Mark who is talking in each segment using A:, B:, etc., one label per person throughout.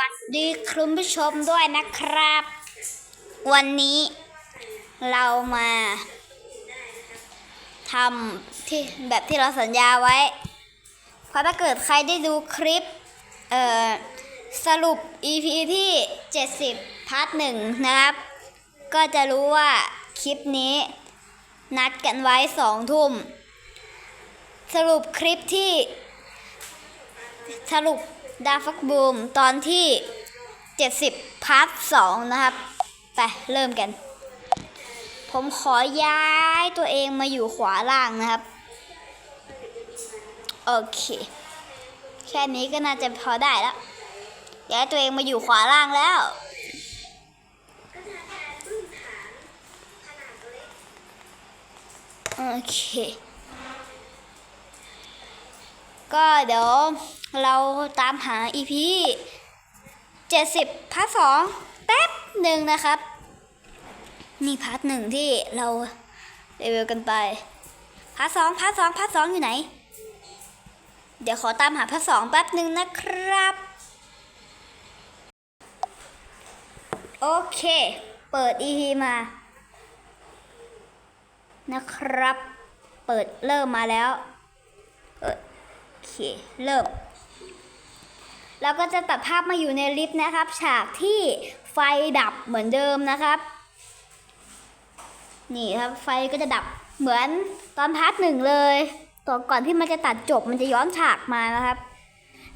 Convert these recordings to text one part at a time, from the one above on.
A: วัสดีคุณผู้ชมด้วยนะครับ วันนี้เรามาทำที่แบบที่เราสัญญาไว้ เพราะถ้าเกิดใครได้ดูคลิป เอ่อ สรุป EP ที่ 70พาร์ทหนึ่งนะครับ ก็จะรู้ว่าคลิปนี้ นัดกันไว้สองทุ่ม สรุปคลิปที่ สรุป ดาฟักบูมตอนที่ 70พาร์ท2นะครับ ไปเริ่มกัน ผมขอย้ายตัวเองมาอยู่ขวาล่างนะครับ โอเค แค่นี้ก็น่าจะพอได้แล้ว ย้ายตัวเองมาอยู่ขวาล่างแล้วโอเค ก็เดี๋ยว เราตามหา EP 70พาร์ทสองแป๊บหนึ่งนะครับ นี่พาร์ทหนึ่งที่เรารีวิวกันไปพาร์ทสองพาร์ทสองพาร์ทสองอยู่ไหน เดี๋ยวขอตามหาพาร์ทสองแป๊บหนึ่งนะครับ โอเค เปิด EP มา นะครับ เปิดเริ่มมาแล้วเปิดโอเค เริ่ม เราก็จะตัดภาพมาอยู่ในลิฟต์นะครับ ฉากที่ไฟดับเหมือนเดิมนะครับ นี่ครับไฟก็จะดับเหมือนตอนพาร์ทหนึ่งเลยตอนก่อนที่มันจะตัดจบมันจะย้อนฉากมานะครับ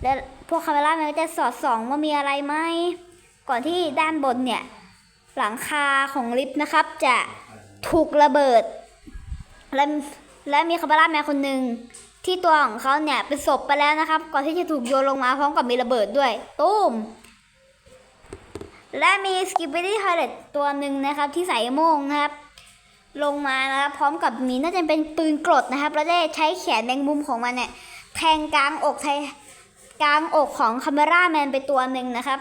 A: แล้วพวกคาเมล่ามันก็จะสอดส่องว่ามีอะไรไหมก่อนที่ด้านบนเนี่ยหลังคาของลิฟต์นะครับ จะถูกระเบิด และและมีคาเมล่าแมนคนหนึ่ง ที่ตัวของเขาเนี่ยเป็นศพไปแล้วนะครับ ก่อนที่จะถูกโยนลงมาพร้อมกับมีระเบิดด้วยตุ้มและมีสกิปเปี้ดี้ทอยเลตตัวหนึ่งนะครับ ที่ใส่โมงนะครับ ลงมานะครับพร้อมกับมีน่าจะเป็นปืนกรดนะครับ แล้วได้ใช้แขนแมงมุมของมันเนี่ยแทงกลางอกแทงกลางอกของคาเมร่าแมนไปตัวหนึ่งนะครับ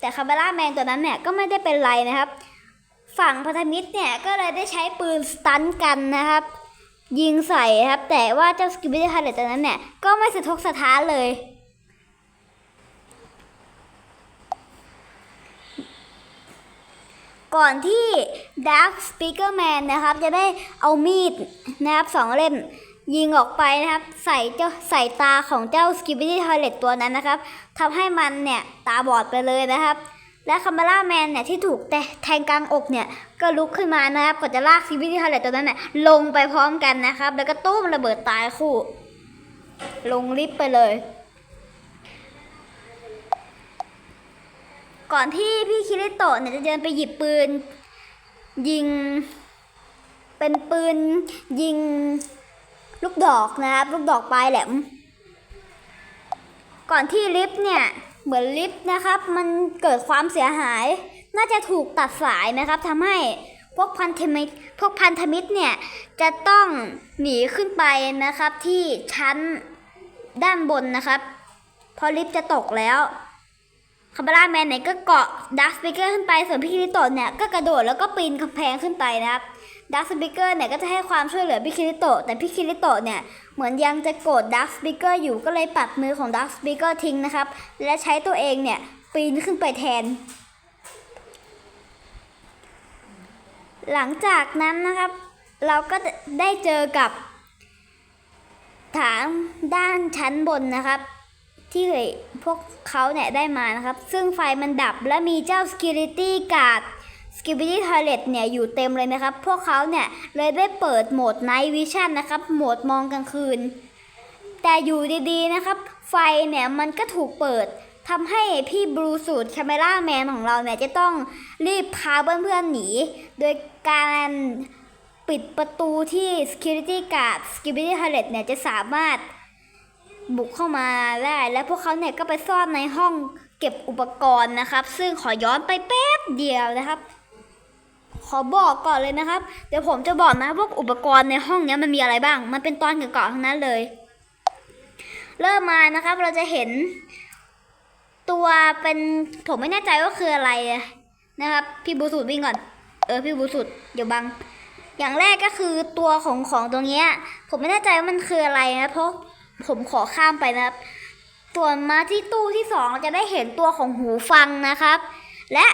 A: แต่คาเมร่าแมนตัวนั้นเนี่ยก็ไม่ได้เป็นไรนะครับ ฝั่งพัธมิตรเนี่ยก็เลยได้ใช้ปืนสตันกันนะครับ ยิงใส่ครับ แต่ว่าเจ้าสกิบบี้ไฮเลตตัวนั้นเนี่ย ก็ไม่สะทกสะท้านเลยก่อนที่ Dark Speaker Man นะครับ จะได้เอามีดนะครับสองเล่ม ยิงออกไปนะครับ ใส่เจ้าใส่ตาของเจ้า s k i b b y Toilet ตัวนั้นนะครับทำให้มันเนี่ย ตาบอดไปเลยนะครับ และคามาร่าแมนเนี่ยที่ถูกแตะแทงกลางอกเนี่ยก็ลุกขึ้นมานะครับก่อนจะลาก s k i b b y Toilet ตัวนั้นเนี่ยลงไปพร้อมกันนะครับ แล้วก็ตุ้มระเบิดตายคู่ ลงลิฟต์ไปเลย ก่อนที่พี่คิริโตะเนี่ยจะเดินไปหยิบปืน ยิง เป็นปืนยิงลูกดอกนะครับ ลูกดอกปลายแหลม ก่อนที่ลิฟต์เนี่ย เหมือนลิฟต์นะครับ มันเกิดความเสียหาย น่าจะถูกตัดสายนะครับทำให้พวกพันธมิตรพวกพันธมิตรเนี่ยจะต้องหนีขึ้นไปนะครับ ที่ชั้นด้านบนนะครับเพอลิฟต์จะตกแล้วคาบาร่าแมนเนี่ยก็เกาะดักสปิเกอร์ขึ้นไปส่วนพี่คิริโตะเนี่ยก็กระโดดแล้วก็ปีนกำแพงขึ้นไปนะครับ ดักสปิเกอร์เนี่ยก็จะให้ความช่วยเหลือพี่คิริโตะแต่พี่คิริโตะเนี่ยเหมือนยังจะโกรธดักสปิเกอร์อยู่ก็เลยปัดมือของดักสปิเกอร์ทิ้งนะครับ และใช้ตัวเองเนี่ยปีนขึ้นไปแทน หลังจากนั้นนะครับ เราก็ได้เจอกับฐานด้านชั้นบนนะครับที่พวกเขาเนี่ยได้มานะครับ ซึ่งไฟมันดับและมีเจ้า security guard security toilet เนี่ยอยู่เต็มเลยนะครับ พวกเขาเนี่ยเลยได้เปิดโหมด night vision นะครับ โหมดมองกลางคืน แต่อยู่ดีๆนะครับ ไฟเนี่ยมันก็ถูกเปิดทำให้พี่บลูสูตร c ค m e ร่าแมนของเราเนี่ยจะต้องรีบพาเพื่อนๆหนี โดยการปิดประตูที่ security guard security toilet เนี่ยจะสามารถบุกเข้ามาได้ และพวกเขาเนี่ยก็ไปซ่อนในห้องเก็บอุปกรณ์นะครับ ซึ่งขอย้อนไปแป๊บเดียวนะครับ ขอบอกก่อนเลยนะครับ เดี๋ยวผมจะบอกนะว่าอุปกรณ์ในห้องเนี้ยมันมีอะไรบ้าง มันเป็นตอนเก่าๆทั้งนั้นเลย เริ่มมานะครับเราจะเห็น ตัวเป็นผมไม่แน่ใจว่าคืออะไรนะครับ พี่บูสุดวิ่งก่อน เออพี่บูสุดเดี๋ยวบัง อย่างแรกก็คือตัวของของตรงเนี้ยผมไม่แน่ใจว่ามันคืออะไรนะเพราะผมขอข้ามไปนะครับ ส่วนมาที่ตู้ที่สองจะได้เห็นตัวของหูฟังนะครับ และ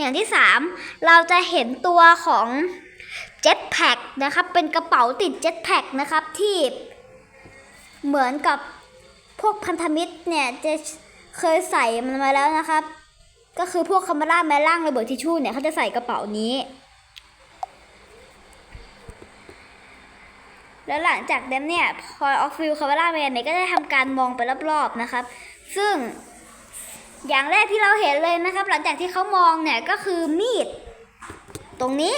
A: อย่างที่สามเราจะเห็นตัวของเจ็ตแพ็นะครับ เป็นกระเป๋าติดเจ็ตแพ็นะครับที่เหมือนกับพวกพันธมิตรเนี่ยจะเคยใส่มันมาแล้วนะครับ ก็คือพวกคามาร่าแมล่างระเบิดทิชชู่เนี่ยเขาจะใส่กระเป๋านี้ แล้วหลังจากนั้นเนี่ยพอออฟฟิลคาร์ล่าแมนเนี่ยก็ได้ทำการมองไปรอบๆนะครับ ซึ่ง อย่างแรกที่เราเห็นเลยนะครับ หลังจากที่เขามองเนี่ยก็คือมีด ตรงนี้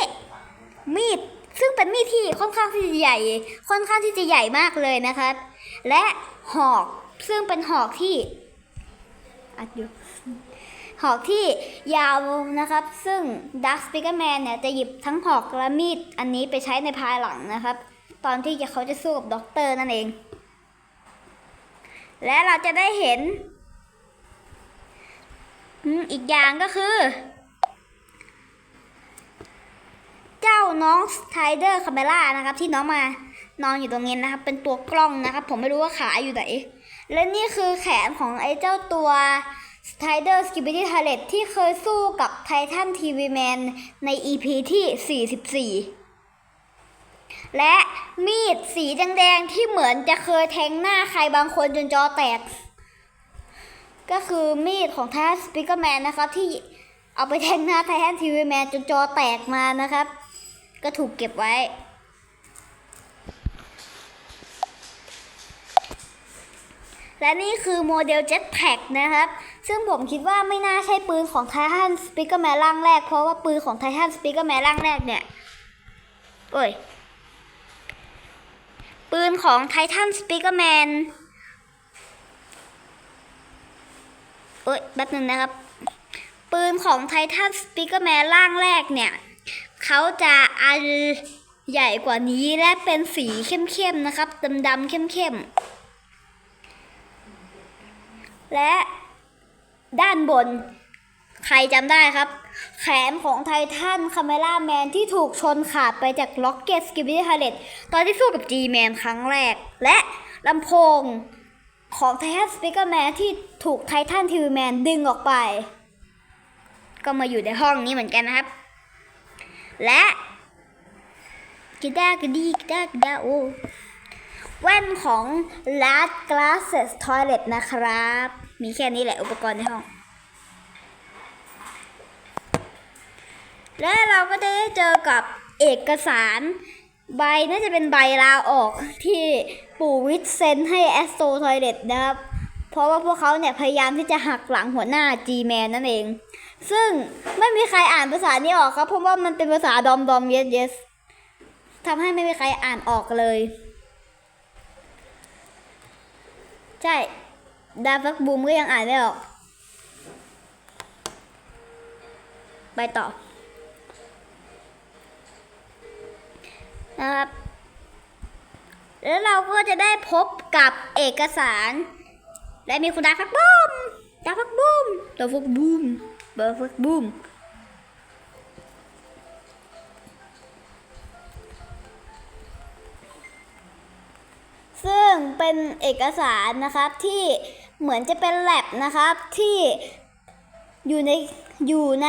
A: มีดซึ่งเป็นมีดที่ค่อนข้างที่จะใหญ่ ค่อนข้างที่จะใหญ่มากเลยนะครับ และหอกซึ่งเป็นหอกที่อัดอยู่หอกที่ยาวนะครับ ซึ่งดักสปิเกอร์แมนเนี่ยจะหยิบทั้งหอกและมีดอันนี้ไปใช้ในภายหลังนะครับ ตอนที่เขาจะสู้กับด็อกเตอร์นั่นเอง และเราจะได้เห็น อีกอย่างก็คือ เจ้าน้องสไตเดอร์คาเมล่านะครับ ที่น้องมานอนอยู่ตรงนี้นะครับ เป็นตัวกล้องนะครับ ผมไม่รู้ว่าขาอยู่ไหนและนี่คือแขนของไอ้เจ้าตัวสไตเดอร์สกิบิตี้ทาเลตที่เคยสู้กับไททันทีวีแมนใน EP ที่ 44 และมีดสีแดงๆที่เหมือนจะเคยแทงหน้าใครบางคนจนจอแตก ก็คือมีดของไททันสปิเกอร์แมนนะครับ ที่เอาไปแทงหน้าไททันทีวีแมนจนจอแตกมานะครับ ก็ถูกเก็บไว้ และนี่คือโมเดล Jetpack นะครับ ซึ่งผมคิดว่าไม่น่าใช่ปืนของไททันสปิเกอร์แมนร่างแรก เพราะว่าปืนของไททันสปิเกอร์แมนร่างแรกเนี่ยโอ้ยปืนของไททันสปิเกอร์แมน เอ้ยแป๊บนึงนะครับ ปืนของไททันสปิเกอร์แมนร่างแรกเนี่ยเขาจะอันใหญ่กว่านี้และเป็นสีเข้มๆนะครับดำๆเข้มๆ และด้านบน ใครจำได้ครับ แขนของไททันคาเมล่าแมนที่ถูกชนขาดไปจากล็อกเก็ตสกิบิทาเลตตอนที่สู้กับ G-Man ครั้งแรก และลำโพง ของไททันสปิเกอร์แมนที่ถูกไททันทีวีแมนดึงออกไป ก็มาอยู่ในห้องนี้เหมือนกันนะครับ และกิดากดีกิดากดาโอแว่นของ Large Glasses Toilet นะครับ มีแค่นี้แหละอุปกรณ์ในห้อง และเราก็ได้เจอกับเอกสาร ใบน่าจะเป็นใบลาออกที่ปู่วิทเซนให้แอสโตทอยเลตนะครับ เพราะว่าพวกเขาเนี่ยพยายามที่จะหักหลังหัวหน้า G-Man นั่นเอง ซึ่งไม่มีใครอ่านภาษานี้ออกครับ เพราะว่ามันเป็นภาษาดอมดอมเยสเยสทำให้ไม่มีใครอ่านออกเลย ใช่ ดาฟักบูมก็ยังอ่านไม่ออก ไปต่อ นะครับ แล้วเราก็จะได้พบกับเอกสาร และมีคุณดาฟักบูมดาฟักบูมดาฟักบูมดาฟักบูมซึ่งเป็นเอกสารนะครับที่เหมือนจะเป็นแลบนะครับที่อยู่ในอยู่ใน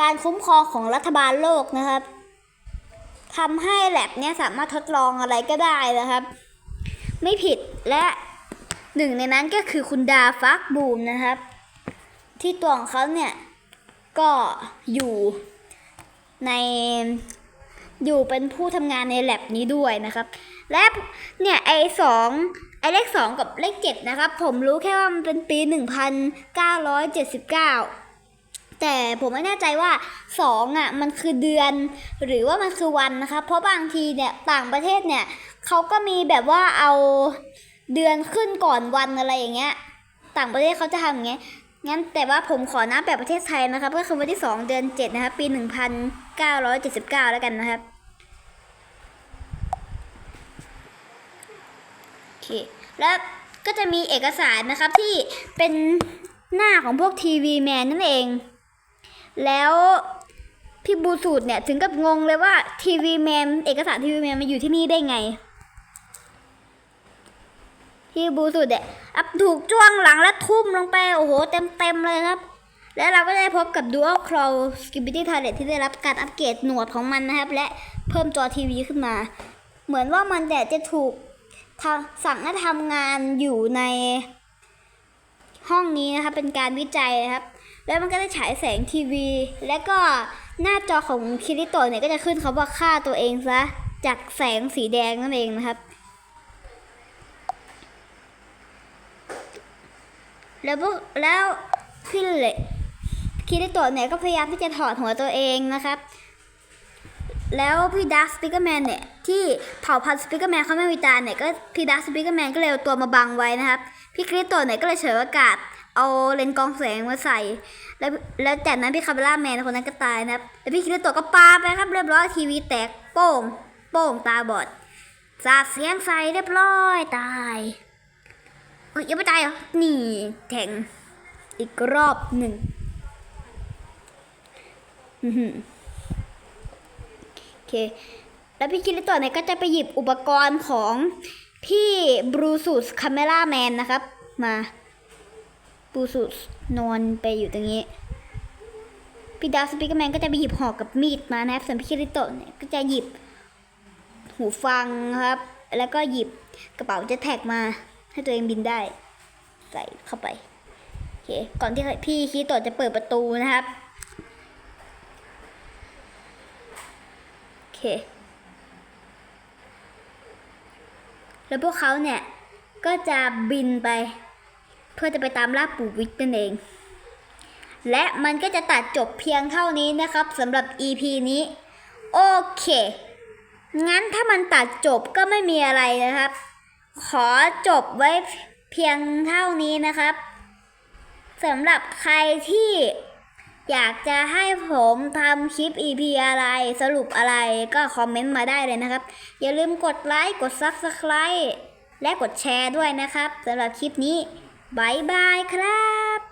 A: การคุ้มครองของรัฐบาลโลกนะครับ ทำให้แลบเนี้ยสามารถทดลองอะไรก็ได้นะครับ ไม่ผิดและหนึ่งในนั้นก็คือคุณดาฟักบูมนะครับ ที่ตัวของเขาเนี่ย ก็อยู่ในอยู่เป็นผู้ทำงานในแลบนี้ด้วยนะครับ และเนี่ยไอสองไอเลขสองกับเลขเจ็ดนะครับ ผมรู้แค่ว่ามันเป็นปีหนึ่งพันเก้าร้อยเจ็ดสิบเก้า แต่ผมไม่แน่ใจว่าสองอะมันคือเดือน หรือว่ามันคือวันนะครับเพราะบางทีเนี่ยต่างประเทศเนี่ยเขาก็มีแบบว่าเอาเดือนขึ้นก่อนวันอะไรอย่างเงี้ย ต่างประเทศเขาจะทำอย่างเงี้ยงั้นแต่ว่าผมขอนับแบบประเทศไทยนะครับก็คือวันที่ 2 เดือน 7 นะครับ ปี 1979 แล้วกันนะครับโอเคแล้วก็จะมีเอกสารนะครับที่เป็นหน้าของพวกทีวีแมนนั่นเอง แล้วพี่บูสูตรเนี่ยถึงกับงงเลยว่าทีวีแมนเอกสารทีวีแมนมาอยู่ที่นี่ได้ไง พี่บูสุดเนี่ยอัพถูกจ้วงหลังและทุ่มลงไป โอ้โห เต็มเต็มเลยครับ แล้วเราก็ได้พบกับ Dual Claw Skibidi Toilet ที่ได้รับการอัปเกรดหนวดของมันนะครับ และเพิ่มจอทีวีขึ้นมา เหมือนว่ามันเนี่ยจะถูกสั่งให้ทำงานอยู่ในห้องนี้นะครับเป็นการวิจัยนะครับ แล้วมันก็ได้ฉายแสงทีวี และก็หน้าจอของคิริโตะเนี่ยก็จะขึ้นคำว่าฆ่าตัวเองซะจากแสงสีแดงนั่นเองนะครับ แล้วพวกแล้วพี่เลคิริโตะเนี่ยก็พยายามที่จะถอดหัวตัวเองนะครับ แล้วพี่ดักสปิเกอร์แมนเนี่ยที่เผ่าพันธุ์สปิเกอร์แมนเขาไม่มีตาเนี่ยก็พี่ดักสปิเกอร์แมนก็เลยเอาตัวมาบังไว้นะครับ พี่คริโตะเนี่ยก็เลยเฉยโอกาส เอาเลนกองแสงมาใส่ แล้วแล้วจากนั้นพี่คาเบล่าแมนคนนั้นก็ตายนะครับแล้วพี่คริสโตะก็ปาไปครับเรียบร้อยทีวีแตกโป้ง โป้งตาบอดสาดเสียงใส่เรียบร้อยตายเอ้ยยังไม่ตายเหรอนี่แทงอีกรอบหนึ่งอือหือโอเค แล้วพี่คิริโตะเนี่ยก็จะไปหยิบอุปกรณ์ของพี่บรูซูสคาเมล่าแมนนะครับ มา บรูซูสนอนไปอยู่ตรงนี้พี่ดาวสปิกแมนก็จะไปหยิบหอกกับมีดมานะครับส่วนพี่คิริโตะเนี่ยก็จะหยิบ หูฟังครับ แล้วก็หยิบกระเป๋าจ็ตแพ็กมา ให้ตัวเองบินได้ ใส่เข้าไปโอเคก่อนที่พี่คิริโตะจะเปิดประตูนะครับโอเค แล้วพวกเขาเนี่ยก็จะบินไป เพื่อจะไปตามล่าปู่วิกนั่นเอง และมันก็จะตัดจบเพียงเท่านี้นะครับสำหรับ EP นี้ โอเค งั้นถ้ามันตัดจบก็ไม่มีอะไรนะครับ ขอจบไว้เพียงเท่านี้นะครับสำหรับใครที่อยากจะให้ผมทำคลิป EP อะไรสรุปอะไรก็คอมเมนต์มาได้เลยนะครับ อย่าลืมกดไลค์ กด Subscribe และกดแชร์ด้วยนะครับสำหรับคลิปนี้ บายบายครับ